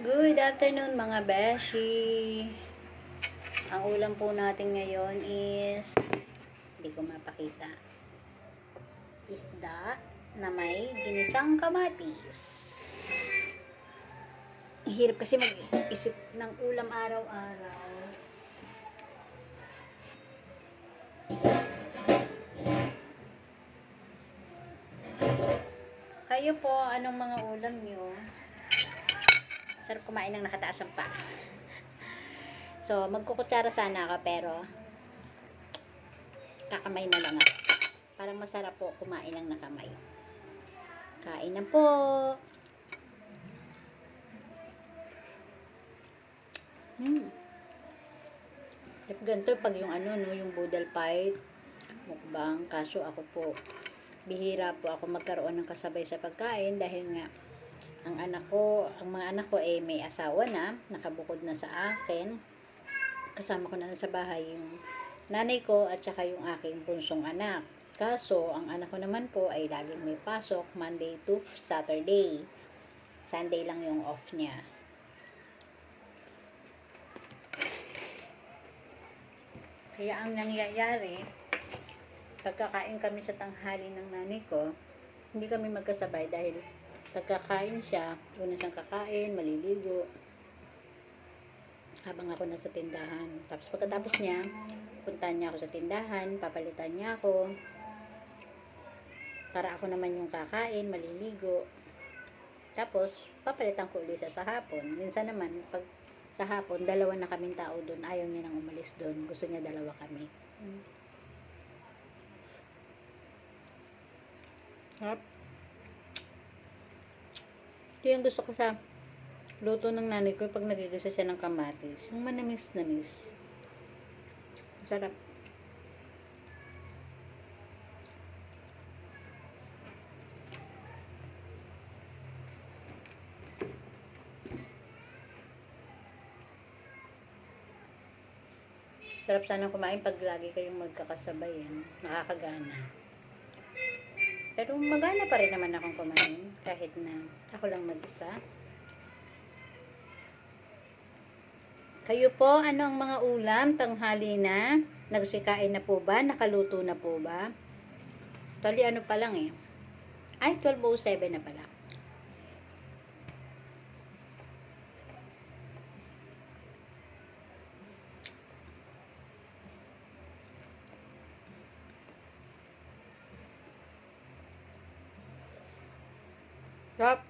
Good afternoon mga beshi. Ang ulam po natin ngayon is hindi ko mapakita. Isda na may ginisang kamatis. Hirap kasi mag-isip ng ulam araw-araw. Kayo po, anong mga ulam nyo? Sarap kumain ng nakataas ang paa. So, magkukutsara sana ako pero kakamay na lang ako. Parang masarap po kumain ng nakamay. Kain na po. Hmm. Ganito pag yung ano no, yung boodle fight, mukbang, kaso ako po bihira po ako magkaroon ng kasabay sa pagkain dahil nga ang anak ko, ang mga anak ko ay may asawa na, nakabukod na sa akin. Kasama ko na lang sa bahay yung nanay ko at saka yung aking bunsong anak. Kaso, ang anak ko naman po ay laging may pasok Monday to Saturday. Sunday lang yung off niya. Kaya ang nangyayari, pagkakain kami sa tanghali ng nanay ko, hindi kami magkasabay dahil pagkakain siya, una siyang kakain, maliligo, habang ako nasa tindahan. Tapos pagkatapos niya, puntahan niya ako sa tindahan, papalitan niya ako, para ako naman yung kakain, maliligo. Tapos, papalitan ko ulit siya sa hapon. Minsan naman, pag sa hapon, dalawa na kaming tao doon. Ayaw niya nang umalis doon. Gusto niya dalawa kami. Mm. Harap. Ito yung gusto ko sa luto ng nanay ko pag nagigisa siya ng kamatis. Yung manamis-namis. Sarap. Sarap sana kumain pag lagi kayong magkakasabay. Yan. Nakakagana. Pero magana pa rin naman akong kumain kahit na ako lang mag-isa. Kayo po, ano ang mga ulam tanghali na? Nagsikain na po ba? Nakaluto na po ba? Tali ano pa lang eh. Ay, 12.07 na pala. Sarap.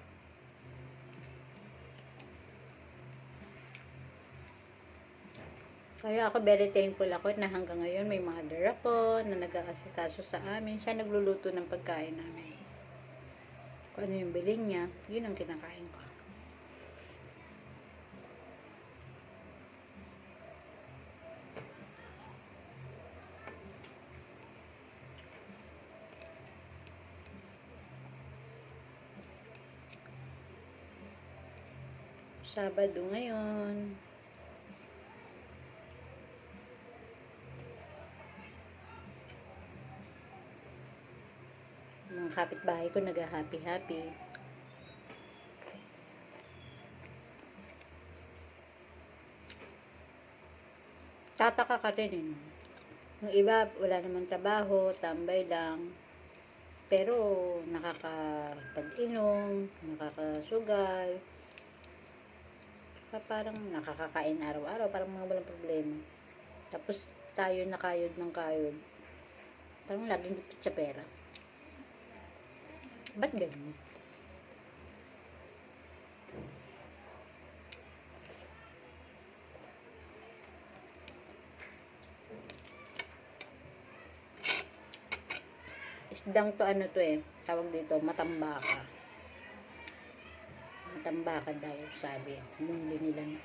Kaya ako very thankful ako na hanggang ngayon may mother ako na nag-aasikaso sa amin. Siya nagluluto ng pagkain namin. Kung ano yung bilhin niya, yun ang kinakain ko. Sabado ngayon. Mga kapitbahay ko nag-happy-happy. Tataka ka rin eh. Yung iba, wala namang trabaho, tambay lang. Pero, nakakapag-inom, nakakasugal, pa parang nakakakain araw-araw, parang mga walang problema. Tapos tayo nakayod ng kayod. Parang laging gipit sa pera. Ba't ganun? Isdang to ano to eh, tawag dito, matambaka. Matambaka daw, sabi. Bumili nila na.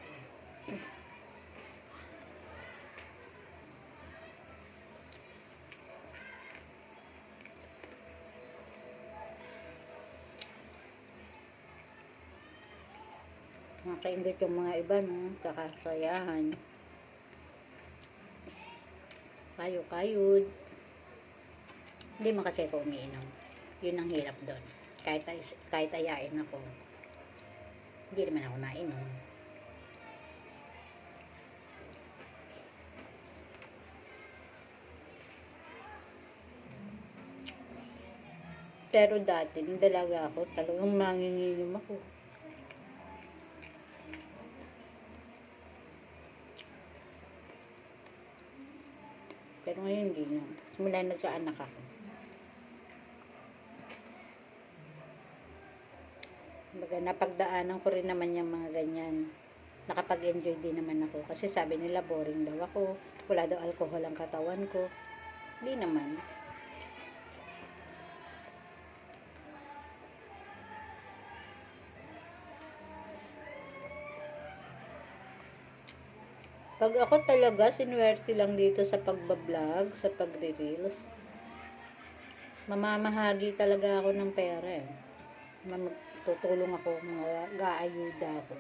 Nakaingit yung mga iba, no? Kakasayahan. Kayo-kayod. Hindi man kasi ako umiinom. Yun ang hirap doon. Kahit, kahit ayain ako. Hindi naman ako nainom. Pero dati, nung dalaga ako, talagang manginginom ako. Pero ngayon hindi na. Simula nagkaanak ako. Baga, napagdaanan ko rin naman yung mga ganyan. Nakapag-enjoy din naman ako. Kasi sabi nila, boring daw ako. Wala daw alcohol ang katawan ko. Hindi naman. Pag ako talaga, sinuwerte lang dito sa pagbablog, sa pagre-reels, mamamahagi talaga ako ng pera eh. Tutulong ako, mga gaayuda ako.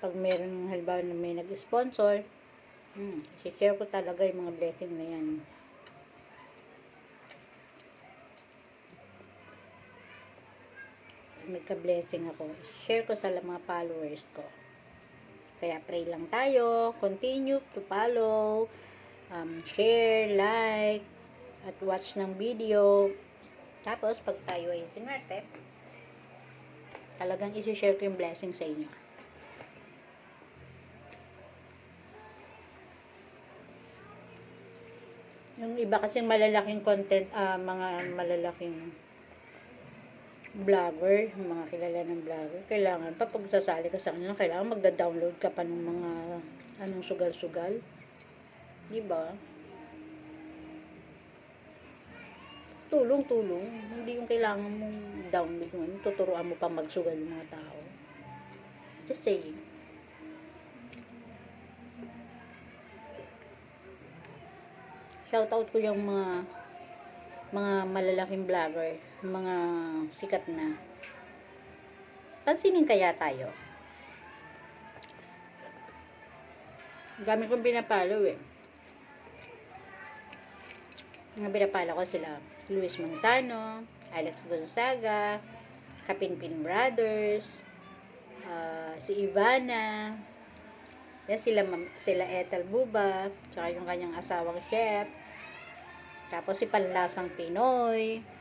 Pag meron halimbawa na may nag-sponsor, hmm, share ko talaga yung mga blessing na yan. Nagka-blessing ako, share ko sa mga followers ko. Kaya pray lang tayo, continue to follow, um, share, like, at watch ng video. Tapos, pag tayo ay sinwerte, talagang isi-share ko yung blessing sa inyo. Yung iba kasing malalaking content, ah, mga malalaking vlogger, mga kilala ng vlogger, kailangan pa pag sasali ka sa kanila, kailangan magda-download ka pa ng mga anong sugal-sugal. Di ba? Tulong-tulong. Hindi yung kailangan mong download mo. Tuturuan mo pa magsugal yung mga tao. Just saying. Shoutout ko yung mga mga malalaking vlogger, mga sikat na. Pansinin kaya tayo. Dami kong pinapalo eh. Mga pinapalo ko sila, Luis Manzano, Alex Gonzaga, Kapinpin Brothers, ah, si Ivana, yan sila, sila Ethel Buba, tsaka yung kanyang asawang chef, tapos si Panlasang Pinoy.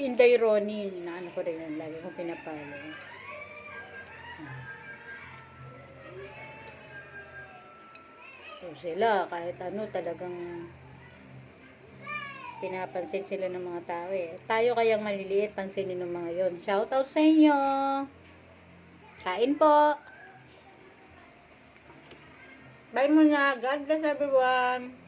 Si Inday Ronnie, inaano ko rin yun, lagi kong pinapalo. So sila, kahit ano, talagang pinapansin sila ng mga tao eh. Tayo kayang maliliit, pansinin ng mga yon. Shoutout sa inyo! Kain po! Bye muna. God bless everyone.